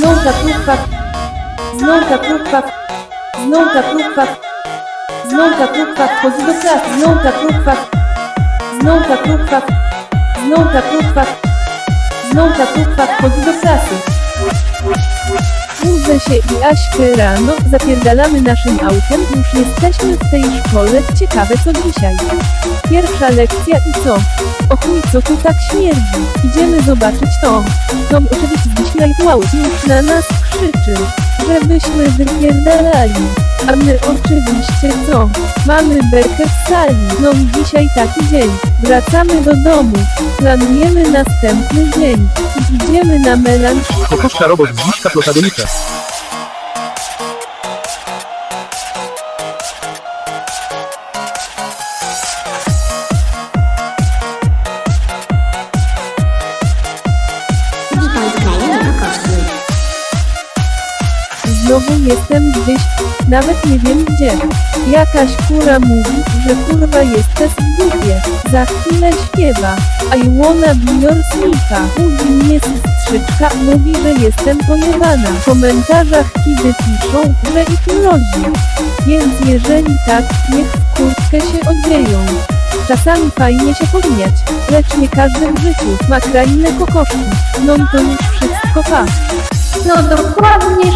Nunca, nunca. Znów zatrutwa. Znów zatrutwa. Znów zatrutwa. Wchodzi do klasy. Znów zatrutwa. Znów zatrutwa. Znów zatrutwa. Znów zatrutwa. Wchodzi do klasy. Budzę się i Aśkę rano, zapierdalamy naszym autem, już jesteśmy w tej szkole, ciekawe co dzisiaj. Pierwsza lekcja i co? O chuj, co tu tak śmierdzi? Idziemy zobaczyć to. Tom oczywiście dzisiaj wow, już na nas krzyczy, żebyśmy wypierdalali. A my oczywiście co? Mamy berkę w sali. No i dzisiaj taki dzień. Wracamy do domu. Planujemy następny dzień. I idziemy na melanż Kokoszka robot bliska protagonika. Witaj w krainie. Znowu jestem gdzieś, nawet nie wiem gdzie. Jakaś kura mówi, że kurwa jesteś w dupie. Za chwilę śpiewa. I wanna be your smicha. Budzi mnie strzyczka, mówi, że jestem pojebana. W komentarzach kidy piszą, że ich mrozi. Więc jeżeli tak, niech w kurtkę się odzieją. Czasami fajnie się pomieniać, lecz nie każdy w życiu ma krainę kokoszki. No i to już wszystko pa. No dokładnie.